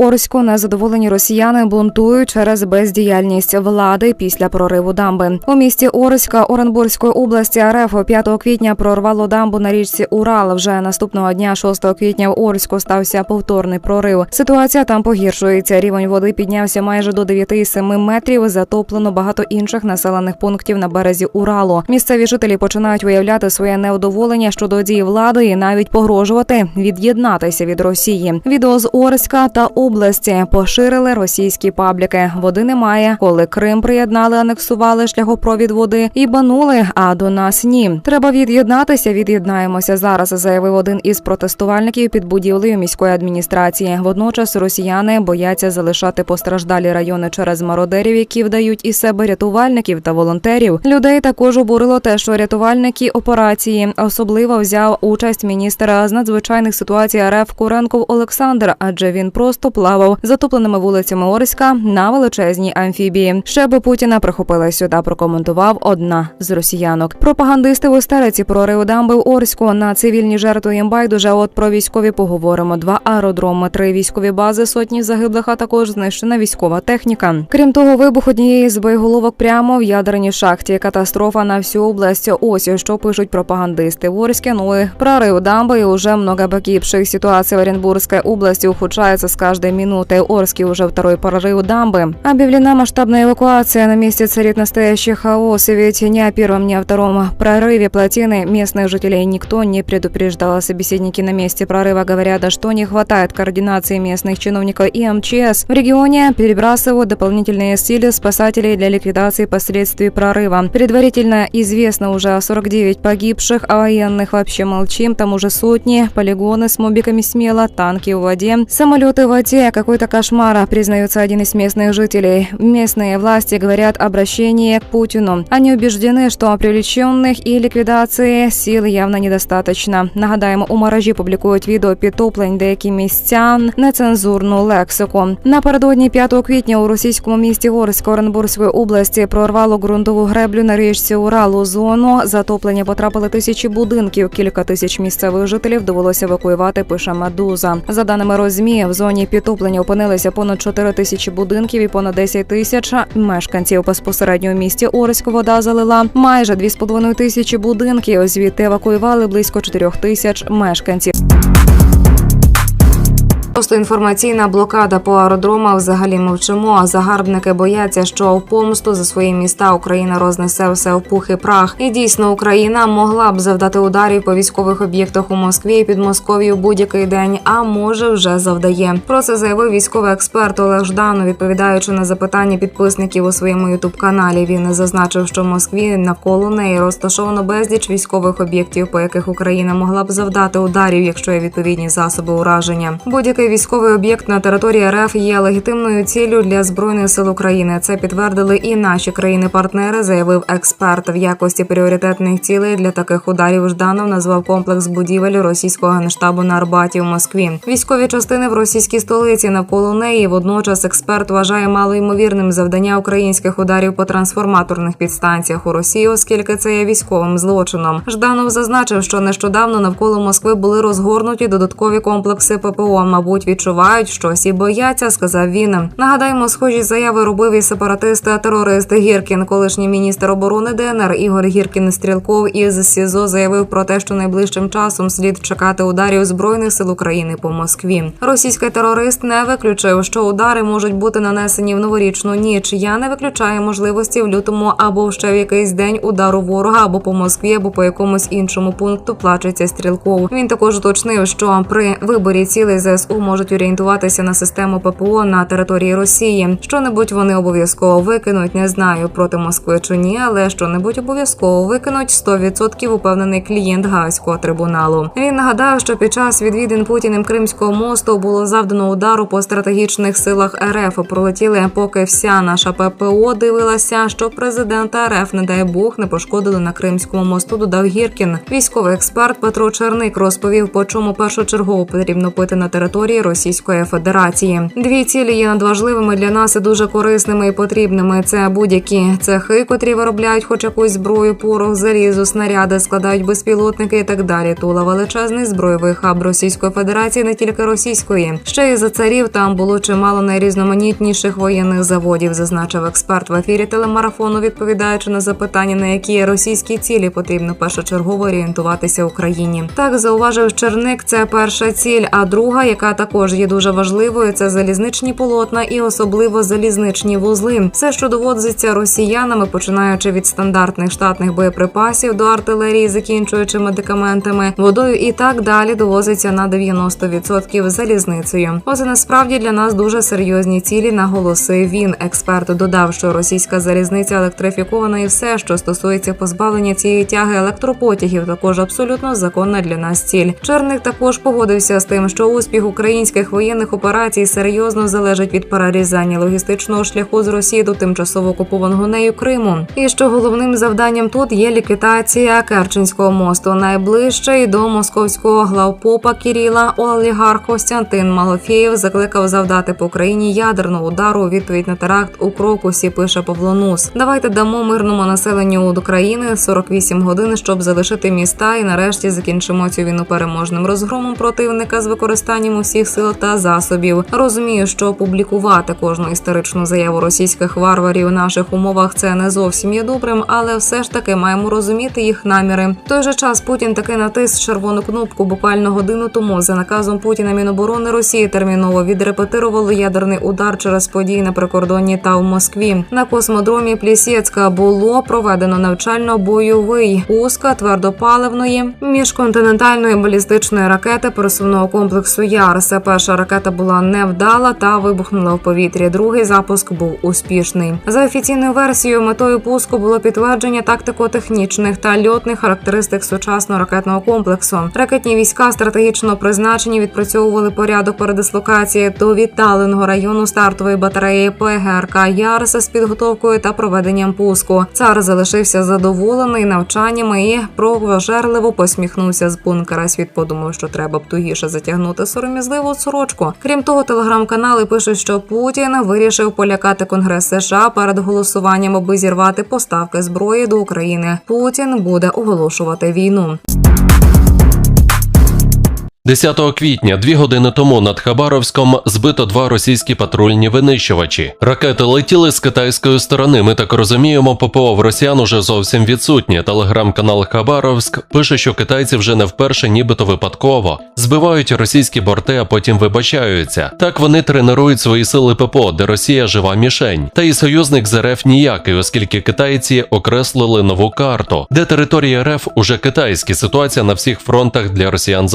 Орську незадоволені росіяни бунтують через бездіяльність влади після прориву дамби. У місті Орська Оренбурзької області РФ 5 квітня прорвало дамбу на річці Урал. Вже наступного дня, 6 квітня, в Орську стався повторний прорив. Ситуація там погіршується. Рівень води піднявся майже до 9,7 метрів. Затоплено багато інших населених пунктів на березі Уралу. Місцеві жителі починають виявляти своє неудоволення щодо дій влади і навіть погрожувати від'єднатися від Росії. Відео з Орська та області поширили російські пабліки. Води немає. Коли Крим приєднали, анексували шляхопровід води і банули. А до нас ні. Треба від'єднатися. Від'єднаємося зараз. Заявив один із протестувальників під будівлею міської адміністрації. Водночас росіяни бояться залишати постраждалі райони через мародерів, які вдають із себе рятувальників та волонтерів. Людей також обурило те, що рятувальники операції особливо взяв участь міністра з надзвичайних ситуацій РФ Куренков Олександр, адже він просто плавав затопленими вулицями Орська на величезній амфібії. Ще би Путіна прихопили сюди. Прокоментував одна з росіянок. Пропагандисти в істериці прорив дамби в Орську на цивільні жертви їм байдуже. От про військові поговоримо. Два аеродроми, три військові бази, сотні загиблих, а також знищена військова техніка. Крім того, вибух однієї з боєголовок прямо в ядерній шахті. Катастрофа на всю область. Ось що пишуть пропагандисти. В Орске, ну прорыв дамбы и уже много погибших. Ситуация в Оренбургской области ухудшается с каждой минутой. Орске уже второй прорыв дамбы. Объявлена масштабная эвакуация. На месте царит настоящий хаос. И ведь ни о первом, ни о втором прорыве плотины местных жителей никто не предупреждал. Собеседники на месте прорыва говорят, что не хватает координации местных чиновников и МЧС. В регионе перебрасывают дополнительные силы спасателей для ликвидации последствий прорыва. Предварительно известно уже 49 погибших, а военных вообще молчим. Там уже сотни, полигоны с мобиками смело, танки в воде, самолеты в воде. Какой-то кошмар, признается один из местных жителей. Местные власти говорят обращение к Путину. Они убеждены, что привлеченных и ликвидации сил явно недостаточно. Нагадаємо, у мережі публікують відео підтоплень деякі містян, нецензурну лексику. Напередодні 5 квітня у російському місті Горськ Оренбурзької області прорвало ґрунтову греблю на річці Уралу. Зону затоплення потрапили тисячі будинків. Кілька тисяч місцевих жителів довелося евакуювати. Пише Медуза. За даними Розмі, в зоні підтоплення опинилися понад 4 тисячі будинків і понад 10 тисяч мешканців. Безпосередньо у місті Орськ вода залила майже 2,5 тисячі будинків. Звідти евакуювали близько 4 тисяч мешканців. Просто інформаційна блокада по аеродромах взагалі мовчимо. А загарбники бояться, що в помсту за свої міста Україна рознесе все в пух і прах. І дійсно Україна могла б завдати ударів по військових об'єктах у Москві і Підмосков'ї в будь-який день, а може вже завдає. Про це заявив військовий експерт Олег Жданов, відповідаючи на запитання підписників у своєму ютуб каналі. Він зазначив, що в Москві навколо неї розташовано безліч військових об'єктів, по яких Україна могла б завдати ударів, якщо є відповідні засоби ураження. Будь-який військовий об'єкт на території РФ є легітимною ціллю для збройних сил України. Це підтвердили і наші країни-партнери, заявив експерт. В якості пріоритетних цілей для таких ударів Жданов назвав комплекс будівель російського генштабу на Арбаті в Москві. Військові частини в російській столиці навколо неї. Водночас експерт вважає малоймовірним завдання українських ударів по трансформаторних підстанціях у Росії, оскільки це є військовим злочином. Жданов зазначив, що нещодавно навколо Москви були розгорнуті додаткові комплекси ППО. Мабуть, відчувають щось і бояться, сказав він. Нагадаємо, схожі заяви робив і сепаратист та терорист Гіркін, колишній міністр оборони ДНР Ігор Гіркін Стрілков із СІЗО заявив про те, що найближчим часом слід чекати ударів збройних сил України по Москві. Російський терорист не виключив, що удари можуть бути нанесені в новорічну ніч. Я не виключаю можливості в лютому або ще в якийсь день удару ворога або по Москві, або по якомусь іншому пункту плачеться стрілков. Він також уточнив, що при виборі цілей ЗСУ можуть орієнтуватися на систему ППО на території Росії. Що-небудь вони обов'язково викинуть. Не знаю проти Москви чи ні, але що-небудь обов'язково викинуть 100% упевнений клієнт Гаазького трибуналу. Він нагадав, що під час відвідин Путіним Кримського мосту було завдано удару по стратегічних силах РФ. Пролетіли, поки вся наша ППО дивилася, що президента РФ, не дай Бог, не пошкодили на Кримському мосту. Додав Гіркін. Військовий експерт Петро Черник розповів, по чому першочергово потрібно пити на території території Російської Федерації. Дві цілі є надважливими для нас і дуже корисними і потрібними. Це будь-які цехи, котрі виробляють хоч якусь зброю, порох, залізо, снаряди, складають безпілотники і так далі. Тула величезний збройовий хаб Російської Федерації, не тільки російської. Ще й за царів там було чимало найрізноманітніших воєнних заводів, зазначив експерт в ефірі телемарафону, відповідаючи на запитання, на які російські цілі потрібно першочергово орієнтуватися Україні. Так зауважив Черник. Це перша ціль. А друга, яка також є дуже важливою, це залізничні полотна і особливо залізничні вузли. Все, що доводиться росіянами, починаючи від стандартних штатних боєприпасів до артилерії, закінчуючи медикаментами, водою і так далі, довозиться на 90% залізницею. Оце насправді для нас дуже серйозні цілі, наголосив він. Експерт додав, що російська залізниця електрифікована і все, що стосується позбавлення цієї тяги електропотягів, також абсолютно законна для нас ціль. Черник також погодився з тим, що успіх українських воєнних операцій серйозно залежить від перерізання логістичного шляху з Росії до тимчасово окупованого нею Криму. І що головним завданням тут є ліквідація Керченського мосту, найближче і до московського главпопа Кіріла олігарх Костянтин Малофєєв закликав завдати по Україні ядерного удару у відповідь на теракт у Крокусі. Пише Павло Нус. Давайте дамо мирному населенню України 48 годин, щоб залишити міста, і нарешті закінчимо цю війну переможним розгромом противника з використанням усіх сил та засобів. Розумію, що публікувати кожну історичну заяву російських варварів у наших умовах це не зовсім є добрим, але все ж таки маємо розуміти їх наміри. В той же час Путін таки натис червону кнопку буквально годину тому за наказом Путіна Міноборони Росії терміново відрепетирувало ядерний удар через події на прикордонні та в Москві. На космодромі Плісєцька було проведено навчально-бойовий пуск твердопаливної міжконтинентальної балістичної ракети пересувного комплексу Ярс. Перша ракета була невдала та вибухнула в повітрі. Другий запуск був успішний. За офіційною версією, метою пуску було підтвердження тактико-технічних та льотних характеристик сучасного ракетного комплексу. Ракетні війська стратегічно призначені відпрацьовували порядок передислокації до віддаленого району стартової батареї ПГРК Ярс з підготовкою та проведенням пуску. Цар залишився задоволений навчаннями і провожерливо посміхнувся з бункера. Світ подумав, що треба б тугіше затягнути сором'язливу сорочку. Крім того, телеграм-канали пишуть, що Путін вирішив полякати Конгрес США перед голосуванням, аби зірвати поставки зброї до України. Путін буде оголошувати війну. 10 квітня, дві години тому над Хабаровськом збито два російські патрульні винищувачі. Ракети летіли з китайської сторони. Ми так розуміємо, ППО в росіян уже зовсім відсутнє. Телеграм-канал Хабаровськ пише, що китайці вже не вперше, нібито випадково збивають російські борти, а потім вибачаються. Так вони тренують свої сили ППО, де Росія жива мішень. Та і союзник з РФ ніякий, оскільки китайці окреслили нову карту, де територія РФ уже китайські. Ситуація на всіх фронтах для росіян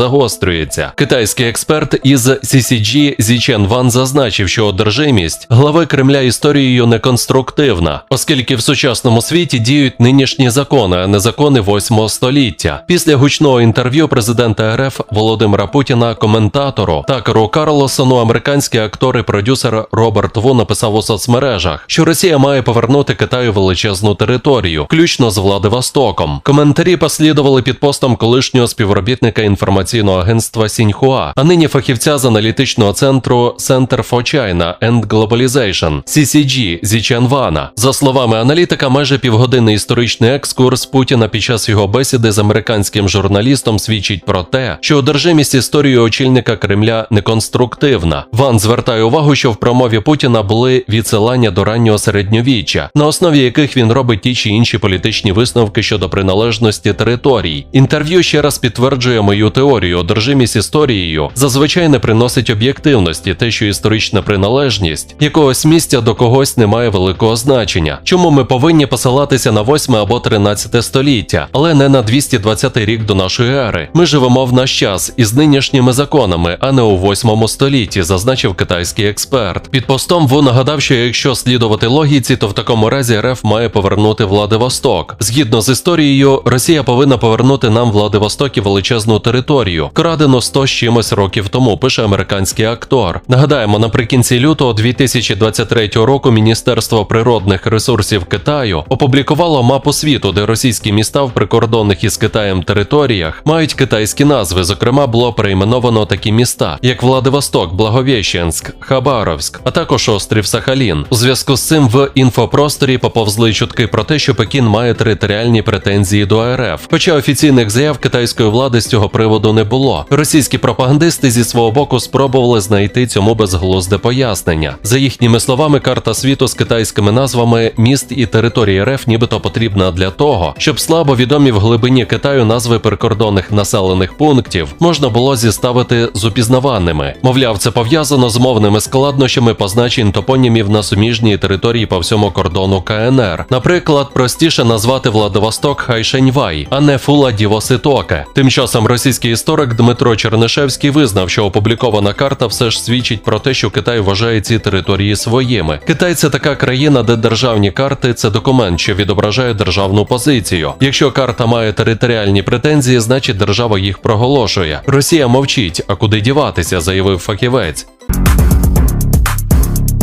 загострюється. Китайський експерт із CCG Зічен Ван зазначив, що одержимість глави Кремля історією неконструктивна, оскільки в сучасному світі діють нинішні закони, а не закони 8 століття. Після гучного інтерв'ю президента РФ Володимира Путіна коментатору Такеру Карлосону американський актор і продюсер Роберт Ву написав у соцмережах, що Росія має повернути Китаю величезну територію, включно з Владивостоком. Коментарі послідували під постом колишнього співробітника інформаційного агентства Сіньхуа, а нині фахівця з аналітичного центру Center for China and Globalization CCG Зічен Вана. За словами аналітика, майже півгодинний історичний екскурс Путіна під час його бесіди з американським журналістом свідчить про те, що одержимість історії очільника Кремля неконструктивна. Ван звертає увагу, що в промові Путіна були відсилання до раннього середньовіччя, на основі яких він робить ті чи інші політичні висновки щодо приналежності територій. Інтерв'ю ще раз підтверджує мою теорію. Одержимість історією зазвичай не приносить об'єктивності, те, що історична приналежність якогось місця до когось не має великого значення. Чому ми повинні посилатися на 8 або 13 століття, але не на 220 рік до нашої ери. Ми живемо в наш час із нинішніми законами, а не у 8 столітті, зазначив китайський експерт. Під постом Ву нагадав, що якщо слідувати логіці, то в такому разі РФ має повернути Владивосток. Згідно з історією, Росія повинна повернути нам Владивосток і величезну територію. Краде закладено 100 з чимось років тому, пише американський актор. Нагадаємо, наприкінці лютого 2023 року Міністерство природних ресурсів Китаю опублікувало мапу світу, де російські міста в прикордонних із Китаєм територіях мають китайські назви. Зокрема, було перейменовано такі міста, як Владивосток, Благовіщенськ, Хабаровськ, а також острів Сахалін. У зв'язку з цим в інфопросторі поповзли чутки про те, що Пекін має територіальні претензії до РФ. Хоча офіційних заяв китайської влади з цього приводу не було. Російські пропагандисти зі свого боку спробували знайти цьому безглузде пояснення. За їхніми словами, карта світу з китайськими назвами міст і території РФ нібито потрібна для того, щоб слабо відомі в глибині Китаю назви прикордонних населених пунктів можна було зіставити з упізнаваними. Мовляв, це пов'язано з мовними складнощами позначень топонімів на суміжній території по всьому кордону КНР. Наприклад, простіше назвати Владивосток Хайшеньвай, а не Фула Дівоситоке. Тим часом російський історик Дмитро Чернишевський визнав, що опублікована карта все ж свідчить про те, що Китай вважає ці території своїми. Китай це така країна, де державні карти це документ, що відображає державну позицію. Якщо карта має територіальні претензії, значить держава їх проголошує. Росія мовчить, а куди діватися, заявив фахівець.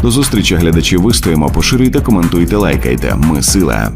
До зустрічі глядачі вистоїмо, поширюйте, коментуйте, лайкайте. Ми сила.